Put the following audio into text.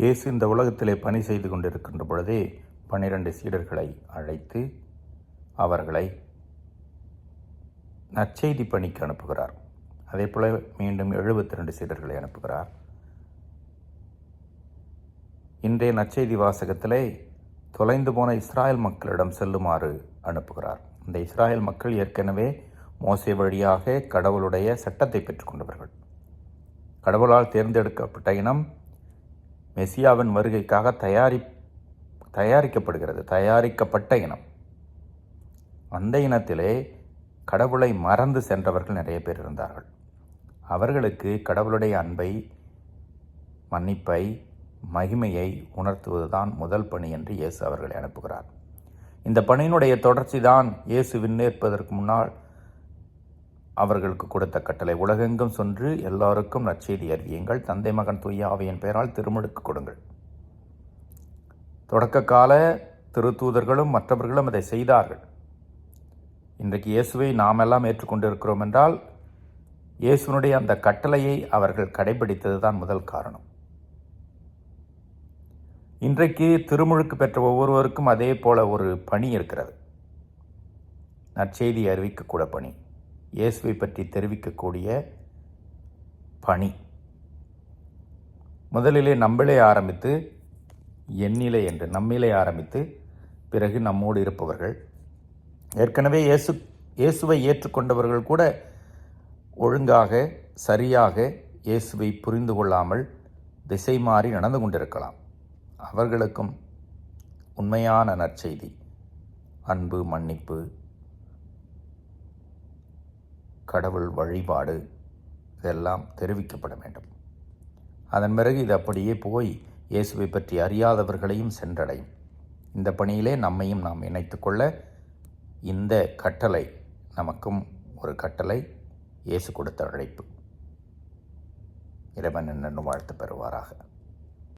இயேசு இந்த உலகத்திலே பணி செய்து கொண்டிருக்கின்ற பொழுதே பன்னிரண்டு சீடர்களை அழைத்து அவர்களை நற்செய்தி பணிக்கு அனுப்புகிறார். அதே போல மீண்டும் எழுபத்தி ரெண்டு சீடர்களை அனுப்புகிறார். இன்றைய நற்செய்தி வாசகத்திலே தொலைந்து போன இஸ்ராயல் மக்களிடம் செல்லுமாறு அனுப்புகிறார். இந்த இஸ்ராயல் மக்கள் ஏற்கனவே மோசை வழியாக கடவுளுடைய சட்டத்தை பெற்றுக்கொண்டவர்கள் கடவுளால் தேர்ந்தெடுக்கப்பட்ட இனம் மெசியாவின் வருகைக்காக தயாரி தயாரிக்கப்படுகிறது. தயாரிக்கப்பட்ட இனம். அந்த இனத்திலே கடவுளை மறந்து சென்றவர்கள் நிறைய பேர் இருந்தார்கள். அவர்களுக்கு கடவுளுடைய அன்பை மன்னிப்பை மகிமையை உணர்த்துவதுதான் முதல் பணி என்று இயேசு அவர்களை அனுப்புகிறார். இந்த பணியினுடைய தொடர்ச்சி தான் இயேசு விண்ணேற்பதற்கு முன்னால் அவர்களுக்கு கொடுத்த கட்டளை உலகெங்கும் சென்று எல்லாருக்கும் நற்செய்தி அறிவியுங்கள். தந்தை மகன் துய்யாவையின் பெயரால் திருமுழுக்கு கொடுங்கள். தொடக்க கால திருத்தூதர்களும் மற்றவர்களும் அதை செய்தார்கள். இன்றைக்கு இயேசுவை நாம் எல்லாம் ஏற்றுக்கொண்டிருக்கிறோம் என்றால் இயேசுனுடைய அந்த கட்டளையை அவர்கள் கடைபிடித்தது தான் முதல் காரணம். இன்றைக்கு திருமுழுக்கு பெற்ற ஒவ்வொருவருக்கும் அதே போல ஒரு பணி இருக்கிறது. நற்செய்தி அறிவிக்கக்கூட பணி. இயேசுவை பற்றி தெரிவிக்கக்கூடிய பணி. முதலிலே நம்மளே ஆரம்பித்து எண்ணிலை என்று நம்மிலே ஆரம்பித்து பிறகு நம்மோடு இருப்பவர்கள். ஏற்கனவே இயேசு இயேசுவை ஏற்றுக்கொண்டவர்கள் கூட ஒழுங்காக சரியாக இயேசுவை புரிந்து கொள்ளாமல் திசை மாறி நடந்து கொண்டிருக்கலாம். அவர்களுக்கும் உண்மையான நற்செய்தி அன்பு மன்னிப்பு கடவுள் வழிபாடு இதெல்லாம் தெரிவிக்கப்பட வேண்டும். அதன் பிறகு இது அப்படியே போய் இயேசுவை பற்றி அறியாதவர்களையும் சென்றடையும். இந்த பணியிலே நம்மையும் நாம் இணைத்துக்கொள்ள இந்த கட்டளை நமக்கும் ஒரு கட்டளை இயேசு கொடுத்த அழைப்பு. இறைவன் என்னென்னு வாழ்த்து பெறுவாராக.